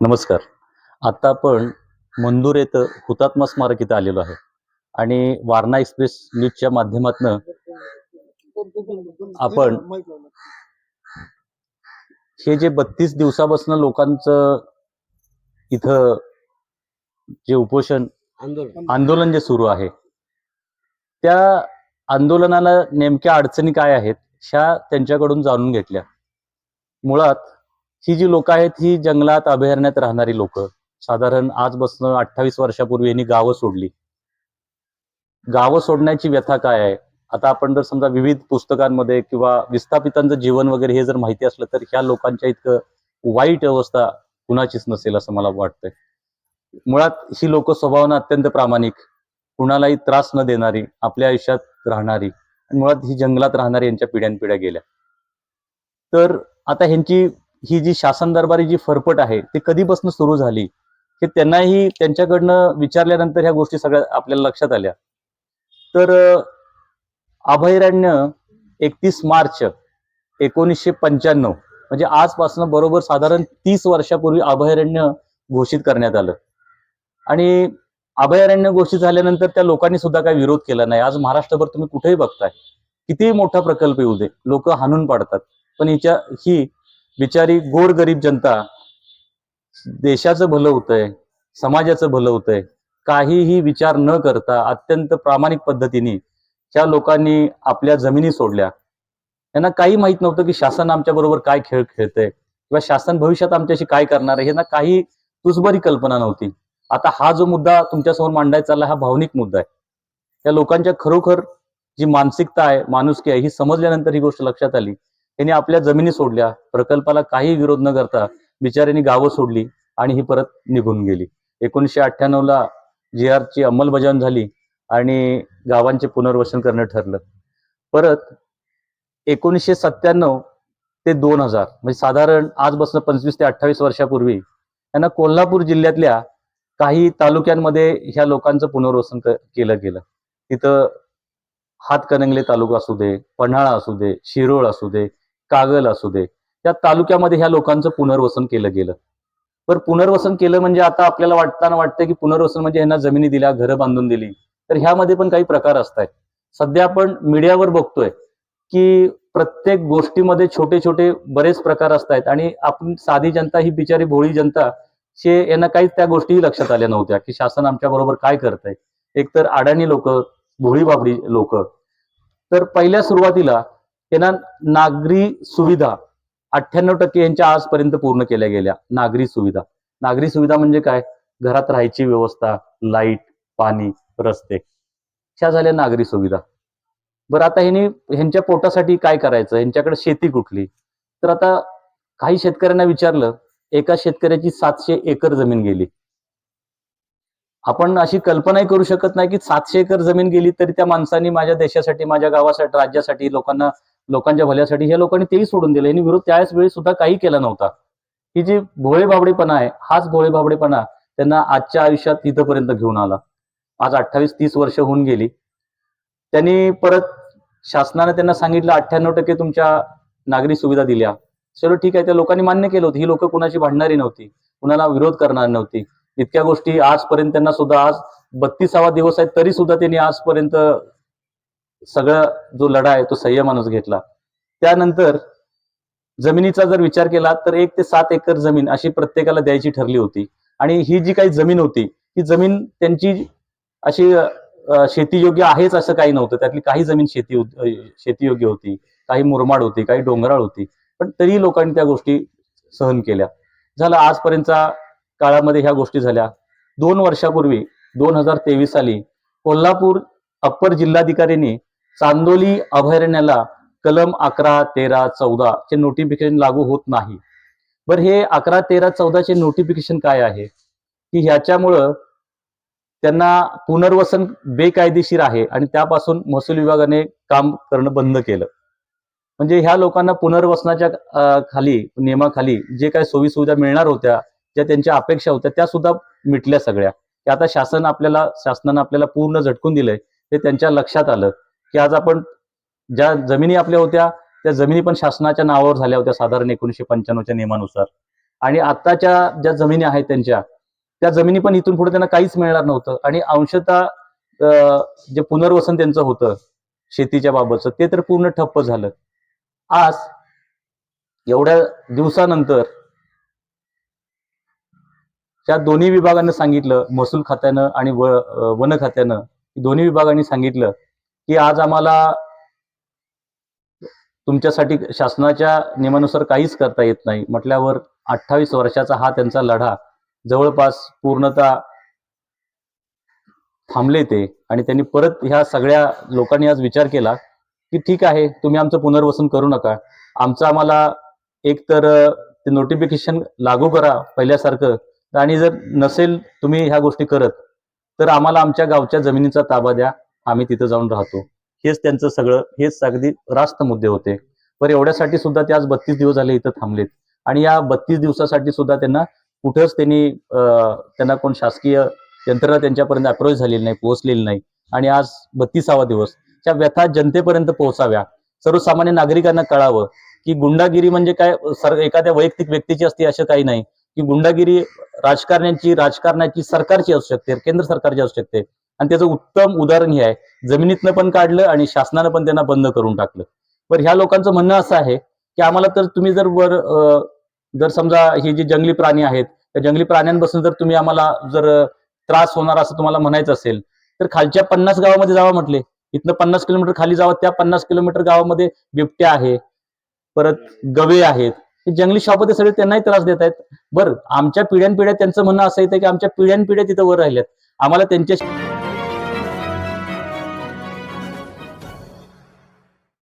नमस्कार. आता आपण मंदूर येथं हुतात्मा स्मारक इथं आलेलो आहे. आणि वारणा एक्सप्रेस न्यूजच्या माध्यमातून आपण हे जे बत्तीस दिवसापासून लोकांचं इथं जे उपोषण आंदोलन. आंदोलन जे सुरू आहे त्या आंदोलनाला नेमक्या अडचणी काय आहेत ह्या त्यांच्याकडून जाणून घेतल्या. मुळात ही जी लोक आहेत ही जंगलात अभयारण्यात राहणारी लोक. साधारण आजपासून अठ्ठावीस वर्षापूर्वी यांनी गावं सोडली. गावं सोडण्याची व्यथा काय आहे? आता आपण जर समजा विविध पुस्तकांमध्ये किंवा विस्थापितांचं जीवन वगैरे हे जर माहिती असलं तर ह्या लोकांच्या इतकं वाईट अवस्था कुणाचीच नसेल असं मला वाटतंय. मुळात ही लोक स्वभावानं अत्यंत प्रामाणिक कुणालाही त्रास न देणारी आपल्या आयुष्यात राहणारी मुळात ही जंगलात राहणारी यांच्या पिढ्यानपिढ्या गेल्या. तर आता ह्यांची ही जी शासन दरबारी जी फरफट आहे ती कधीपासून सुरू झाली हे त्यांनाही त्यांच्याकडनं विचारल्यानंतर ह्या गोष्टी सगळ्या आपल्याला लक्षात आल्या. तर अभयारण्य एकतीस मार्च एकोणीसशे पंच्याण्णव म्हणजे आजपासून बरोबर साधारण तीस वर्षापूर्वी अभयारण्य घोषित करण्यात आलं. आणि अभयारण्य घोषित झाल्यानंतर त्या लोकांनी सुद्धा काही विरोध केला नाही. आज महाराष्ट्रभर तुम्ही कुठेही बघताय कितीही मोठा प्रकल्प येऊ दे लोक हाणून पाडतात. पण हिच्या ही बिचारी गोर गरीब जनता देशाचं भलं होतंय समाजाचं भलं होतंय काहीही विचार न करता अत्यंत प्रामाणिक पद्धतीने त्या लोकांनी आपल्या जमिनी सोडल्या. त्यांना काही माहीत नव्हतं की शासन आमच्या बरोबर काय खेळ खेळतंय किंवा शासन भविष्यात आमच्याशी काय करणार आहे यांना काही तुझबरी कल्पना नव्हती. आता हा जो मुद्दा तुमच्यासमोर मांडायचा चालला हा भावनिक मुद्दा आहे. त्या लोकांच्या खरोखर जी मानसिकता आहे माणुसकी आहे ही समजल्यानंतर ही गोष्ट लक्षात आली. त्यांनी आपल्या जमिनी सोडल्या. प्रकल्पाला काही विरोध न करता बिचाऱ्यांनी गावं सोडली आणि ही परत निघून गेली. एकोणीसशे अठ्ठ्याण्णव ला जी ची अंमलबजावणी झाली आणि गावांचे पुनर्वसन करणं ठरलं. परत एकोणीसशे सत्त्याण्णव ते दोन हजार म्हणजे साधारण आजपासून पंचवीस ते अठ्ठावीस वर्षापूर्वी यांना कोल्हापूर जिल्ह्यातल्या काही तालुक्यांमध्ये ह्या लोकांचं पुनर्वसन केलं गेलं. तिथं हातकणंगले तालुका असू दे पन्हाळा असू दे शिरोळ असू दे कागल असू दे त्या तालुक्यामध्ये ह्या लोकांचं पुनर्वसन केलं गेलं. तर पुनर्वसन केलं म्हणजे आता आपल्याला वाटताना वाटतं की पुनर्वसन म्हणजे यांना जमिनी दिल्या घरं बांधून दिली. तर ह्यामध्ये पण काही प्रकार असतात सध्या आपण मीडियावर बघतोय की प्रत्येक गोष्टीमध्ये छोटे छोटे बरेच प्रकार असतात आणि आपण साधी जनता ही बिचारी भोळी जनता शे यांना काहीच त्या गोष्टीही लक्षात आल्या नव्हत्या की शासन आमच्या बरोबर काय करतंय. एकतर अडाणी लोक भोळी बाबडी लोक. तर पहिल्या सुरुवातीला त्यांना नागरी सुविधा अठ्ठ्याण्णव टक्के यांच्या आजपर्यंत पूर्ण केल्या गेल्या. नागरी सुविधा. नागरी सुविधा म्हणजे काय? घरात राहायची व्यवस्था लाइट पाणी रस्ते. ह्या झाल्या नागरी सुविधा. बरं आता ह्यांनी ह्यांच्या पोटासाठी काय करायचं? ह्यांच्याकडे शेती कुठली? तर आता काही शेतकऱ्यांना विचारलं एका शेतकऱ्याची सातशे एकर जमीन गेली. आपण अशी कल्पनाही करू शकत नाही की सातशे एकर जमीन गेली तरी त्या माणसांनी माझ्या देशासाठी माझ्या गावासाठी राज्यासाठी लोकांना लोकांच्या भल्यासाठी ह्या लोकांनी तेही सोडून दिलं यांनी विरोध त्याच वेळी सुद्धा काही केला नव्हता. ही जी भोळे बाबडेपणा आहे हाच भोळे बाबडेपणा त्यांना आजच्या आयुष्यात तिथपर्यंत घेऊन आला. आज अठ्ठावीस तीस वर्ष होऊन गेली. त्यांनी परत शासनाने त्यांना सांगितलं अठ्ठ्याण्णव टक्के तुमच्या नागरी सुविधा दिल्या. चलो ठीक आहे त्या लोकांनी मान्य केलं होतं. ही लोक कुणाची भांडणारी नव्हती कुणाला विरोध करणार नव्हती. इतक्या गोष्टी आजपर्यंत त्यांना सुद्धा आज बत्तीसावा दिवस आहे तरी सुद्धा त्यांनी आजपर्यंत सगळा जो लढा आहे तो संयमानच घेतला. त्यानंतर जमिनीचा जर विचार केला तर एक ते सात एकर जमीन अशी प्रत्येकाला द्यायची ठरली होती. आणि ही जी काही जमीन होती ती जमीन त्यांची अशी शेतीयोग्य आहेच असं काही नव्हतं. त्यातली काही जमीन शेती शेतीयोग्य होती. काही मुरमाड होती काही डोंगराळ होती. पण तरी लोकांनी त्या गोष्टी सहन केल्या. झालं आजपर्यंतच्या काळामध्ये ह्या गोष्टी झाल्या. दोन वर्षापूर्वी दोन हजार तेवीस साली कोल्हापूर अप्पर जिल्हाधिकाऱ्यांनी चांदोली अभयारण्याला कलम अकरा तेरा चौदा चे नोटिफिकेशन लागू होत नाही. बरं हे अकरा तेरा चौदाचे नोटिफिकेशन काय आहे? की ह्याच्यामुळं त्यांना पुनर्वसन बेकायदेशीर आहे आणि त्यापासून महसूल विभागाने काम करणं बंद केलं. म्हणजे ह्या लोकांना पुनर्वसनाच्या खाली नियमाखाली जे काही सोयी सुविधा मिळणार होत्या ज्या त्यांच्या अपेक्षा होत्या त्या सुद्धा मिटल्या सगळ्या. आता शासन आपल्याला शासनानं आपल्याला पूर्ण झटकून दिलंय ते त्यांच्या लक्षात आलं. की आज आपण ज्या जमिनी आपल्या होत्या त्या जमिनी पण शासनाच्या नावावर झाल्या होत्या साधारण एकोणीशे पंच्याण्णवच्या नियमानुसार. आणि आत्ताच्या ज्या जमिनी आहेत त्यांच्या त्या जमिनी पण इथून पुढे त्यांना काहीच मिळणार नव्हतं. आणि अंशतः जे पुनर्वसन त्यांचं होतं शेतीच्या बाबतचं ते तर पूर्ण ठप्प झालं. आज एवढ्या दिवसानंतर त्या दोन्ही विभागानं सांगितलं महसूल खात्यानं आणि व वन खात्यानं दोन्ही विभागांनी सांगितलं की आज आम्हाला तुमच्यासाठी शासनाच्या नियमानुसार काहीच करता येत नाही. म्हटल्यावर अठ्ठावीस वर्षाचा हा त्यांचा लढा जवळपास पूर्णतः थांबले ते. आणि त्यांनी परत ह्या सगळ्या लोकांनी आज विचार केला की ठीक आहे तुम्ही आमचं पुनर्वसन करू नका. आमचं आम्हाला एक तर ते नोटिफिकेशन लागू करा पहिल्यासारखं. आणि जर नसेल तुम्ही ह्या गोष्टी करत तर आम्हाला आमच्या गावच्या जमिनीचा ताबा द्या. आम्ही तिथं जाऊन राहतो. हेच त्यांचं सगळं हेच अगदी रास्त मुद्दे होते. पण एवढ्यासाठी सुद्धा ते आज बत्तीस दिवस झाले इथं थांबलेत. आणि या बत्तीस दिवसासाठी सुद्धा त्यांना कुठंच त्यांनी त्यांना कोण शासकीय यंत्रणा त्यांच्यापर्यंत अप्रोच झालेली नाही पोहोचलेली नाही. आणि आज बत्तीसावा दिवस. त्या व्यथा जनतेपर्यंत पोहोचाव्या. सर्वसामान्य नागरिकांना कळावं की गुंडागिरी म्हणजे काय? सर एखाद्या वैयक्तिक व्यक्तीची असते असं काही नाही. की गुंडागिरी राजकारण्यांची राजकारणाची सरकारची असू शकते केंद्र सरकारची असू शकते. आणि त्याचं उत्तम उदाहरण हे आहे. जमिनीतनं पण काढलं आणि शासनानं पण त्यांना बंद करून टाकलं. पण ह्या लोकांचं म्हणणं असं आहे की आम्हाला तर तुम्ही जर वर जर समजा हे जे जंगली प्राणी आहेत त्या जंगली प्राण्यांपासून जर तुम्ही आम्हाला जर त्रास होणार असं तुम्हाला म्हणायचं असेल तर खालच्या पन्नास गावामध्ये जावा म्हटले. इथनं पन्नास किलोमीटर खाली जावं त्या पन्नास किलोमीटर गावामध्ये बिबट्या आहे परत गवे आहेत. हे जंगली शाप ते सगळे त्यांनाही त्रास देत आहेत. बरं आमच्या पिढ्यानपिढ्या त्यांचं म्हणणं असं येतं की आमच्या पिढ्यानपिढ्या तिथं वर राहिल्यात. आम्हाला त्यांच्या